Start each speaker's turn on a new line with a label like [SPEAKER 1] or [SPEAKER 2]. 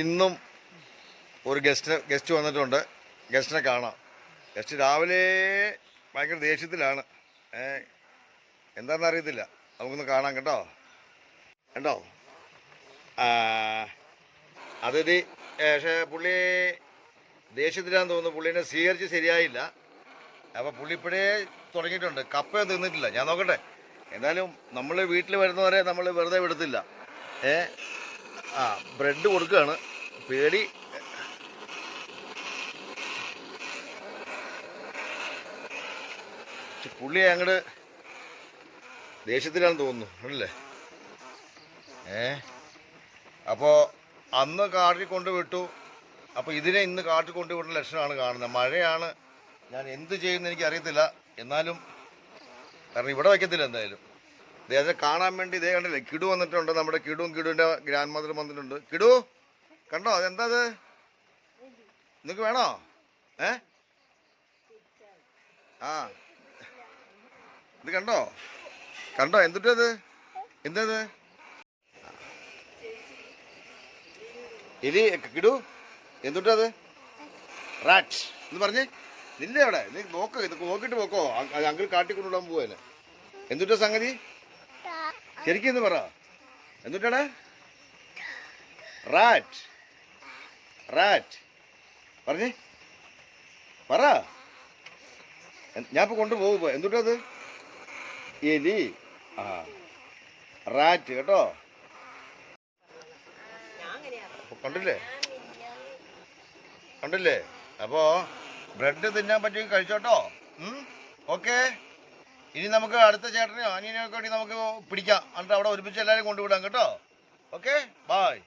[SPEAKER 1] ഇന്നും ഒരു guest guest വന്നിട്ടുണ്ട്. ഗസ്റ്റിനെ കാണാം. ഗസ്റ്റ് രാവിലെ ഭയങ്കര ദേഷ്യത്തിലാണ്. ഏ എന്താണെന്ന് അറിയത്തില്ല. നമുക്കൊന്ന് കാണാം കേട്ടോ. കേട്ടോ അതിഥി പക്ഷേ പുള്ളി ദേഷ്യത്തിലാന്ന് തോന്നുന്നു. പുള്ളിനെ സ്വീകരിച്ച് ശരിയായില്ല. അപ്പോൾ പുള്ളി ഇപ്പോഴേ തുടങ്ങിയിട്ടുണ്ട്. കപ്പയൊന്നും തിന്നിട്ടില്ല. ഞാൻ നോക്കട്ടെ. എന്തായാലും നമ്മൾ വീട്ടിൽ വരുന്നവരെ നമ്മൾ വെറുതെ വിടത്തില്ല. ഏ ആ ബ്രെഡ് കൊടുക്കുകയാണ്. പേടി. പുള്ളി അങ്ങോട്ട് ദേഷ്യത്തിലാണെന്ന് തോന്നുന്നു അല്ലേ ഏ? അപ്പോൾ അന്ന് കാട്ടിൽ കൊണ്ടുവിട്ടു. അപ്പോൾ ഇതിനെ ഇന്ന് കാട്ടിൽ കൊണ്ടുവിടുന്ന ലക്ഷണമാണ് കാണുന്നത്. മഴയാണ്. ഞാൻ എന്ത് ചെയ്യുമെന്ന് എനിക്ക് അറിയത്തില്ല എന്നാലും കാരണം ഇവിടെ വയ്ക്കത്തില്ല എന്തായാലും. ഇദ്ദേഹത്തെ കാണാൻ വേണ്ടി ഇതേ കണ്ടില്ലേ കിടു വന്നിട്ടുണ്ട്. നമ്മുടെ കിടുവും കിടുവിന്റെ ഗ്രാൻഡ് മദർ വന്നിട്ടുണ്ട്. കിടു കണ്ടോ? അതെന്താ അത്? നിങ്ങൾക്ക് വേണോ? ഏ? ആ. ഇത് കണ്ടോ? കണ്ടോ? എന്തുട്ടത് എന്തത് ഇനി കിടു എന്തുട്ടത് റാറ്റ് എന്ന് പറഞ്ഞേ. നില്ലേ അവിടെ. നീ നോക്ക് ഇത് നോക്കിയിട്ട് പോക്കോ അങ്കിൾ കാട്ടിക്കൊണ്ടുവിടാൻ പോവല്ലേ എന്തുട്ടാ സംഗതി? ശരിക്കും പറ. എന്തുട്ടാണ് റാറ്റ്. റാറ്റ്. പറഞ്ഞേ. പറ. ഞാൻ ഇപ്പൊ. കൊണ്ടുപോകുമ്പോ എന്തുട്ടത് എലി. ആ. റാറ്റ് കേട്ടോ? കണ്ടില്ലേ? കണ്ടില്ലേ? അപ്പോ ബ്രെഡ് തിന്നാൻ പറ്റുമെങ്കിൽ കഴിച്ചോട്ടോ. ഓക്കെ. ഇനി നമുക്ക് അടുത്ത ചേട്ടനെയോ അനിയനെയോ ഒക്കെ വേണ്ടി നമുക്ക് പിടിക്കാം. എന്നിട്ട് അവിടെ ഒരുമിച്ച് എല്ലാവരും കൊണ്ടുവിടാം കേട്ടോ. Okay bye